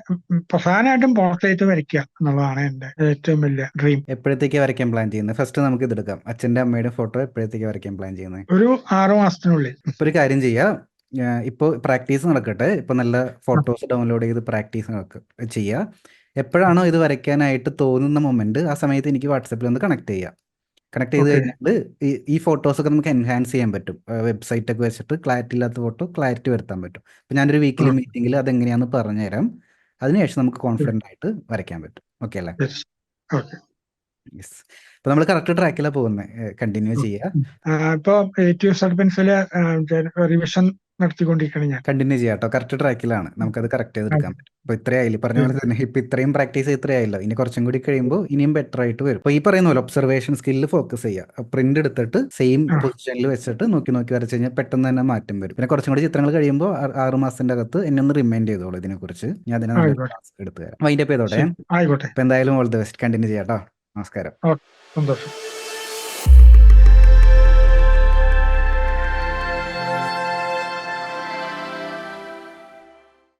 പ്രധാനമായിട്ടും പോർട്രേറ്റ് വരയ്ക്കുക എന്നുള്ളതാണ് എന്റെ ഏറ്റവും വലിയ ഡ്രീം എപ്പോഴത്തേക്ക് വരയ്ക്കാൻ പ്ലാൻ ചെയ്യുന്നത്? ഫസ്റ്റ് നമുക്ക് ഇതെടുക്കാം അച്ഛന്റെ അമ്മയുടെ ഫോട്ടോ എപ്പോഴത്തേക്ക് വരയ്ക്കാൻ പ്ലാൻ ചെയ്യുന്നത്? ഒരു ആറു മാസത്തിനുള്ളിൽ. ഇപ്പൊ ഒരു കാര്യം ചെയ്യാം. ഇപ്പോൾ പ്രാക്ടീസ് നടക്കട്ടെ. ഇപ്പൊ നല്ല ഫോട്ടോസ് ഡൗൺലോഡ് ചെയ്ത് പ്രാക്ടീസ് ചെയ്യുക എപ്പോഴാണോ ഇത് വരയ്ക്കാനായിട്ട് തോന്നുന്ന മൊമെന്റ് ആ സമയത്ത് എനിക്ക് വാട്സപ്പിൽ ഒന്ന് കണക്ട് ചെയ്യാം. കണക്ട് ചെയ്ത്. കഴിഞ്ഞാൽ ഈ ഫോട്ടോസ് ഒക്കെ നമുക്ക് എൻഹാൻസ് ചെയ്യാൻ പറ്റും. വെബ്സൈറ്റ് ഒക്കെ വെച്ചിട്ട് ക്ലാരിറ്റി ഇല്ലാത്ത ഫോട്ടോ ക്ലാരിറ്റി വരുത്താൻ പറ്റും. അപ്പൊ ഞാനൊരു വീക്കിലി. മീറ്റിംഗിൽ അതെങ്ങനെയാന്ന് പറഞ്ഞുതരാം. അതിനുശേഷം നമുക്ക് കോൺഫിഡന്റ് ആയിട്ട് വരയ്ക്കാൻ പറ്റും. ഓക്കെ അല്ലേ? Yes. Okay. യെസ് അപ്പൊ നമ്മൾ കറക്റ്റ് ട്രാക്കിലാണ് പോകുന്നത് കണ്ടിന്യൂ ചെയ്യുക ആ, ഇപ്പൊ ഏറ്റവും സർപ്പൻസിൽ റിവിഷൻ നടത്തിക്കൊണ്ടിരിക്കണം ഞാൻ. കണ്ടിന്യൂ ചെയ്യാം കേട്ടോ കറക്റ്റ് ട്രാക്കിലാണ് നമുക്കത് കറക്റ്റ് ചെയ്തെടുക്കാൻ പറ്റും ഇപ്പൊ ഇത്രയായില്ല ആയില്ല? പറഞ്ഞ പോലെ തന്നെ ഇപ്പൊ ഇത്രയും പ്രാക്ടീസ് ഇത്രയായില്ലോ ഇനി കുറച്ചും കൂടി കഴിയുമ്പോൾ ഇനിയും ബെറ്റർ ആയിട്ട് വരും. അപ്പൊ ഈ പറയുന്ന പോലെ ഒബ്സർവേഷൻ സ്കില്ല് ഫോക്കസ് ചെയ്യുക പ്രിന്റ് എടുത്തിട്ട് സെയിം. പൊസിഷനിൽ വെച്ചിട്ട് നോക്കി നോക്കി വരച്ച് കഴിഞ്ഞാൽ പെട്ടെന്ന് തന്നെ മാറ്റം വരും. പിന്നെ കുറച്ചും കൂടി ചിത്രങ്ങൾ കഴിയുമ്പോൾ ആറ് മാസത്തിന്റെ അകത്ത് എന്നെ ഒന്ന് റിമൈൻഡ് ചെയ്തോളൂ ഇതിനെ കുറിച്ച് ഞാൻ അതിനെ എടുത്തു തരാം. വൈൻഡ് അപ്പ് ചെയ്തോട്ടെ ആയിക്കോട്ടെ. അപ്പൊ എന്തായാലും ഓൾ ദി ബെസ്റ്റ് കണ്ടിന്യൂ ചെയ്യാം കേട്ടോ നമസ്കാരം. സന്തോഷം.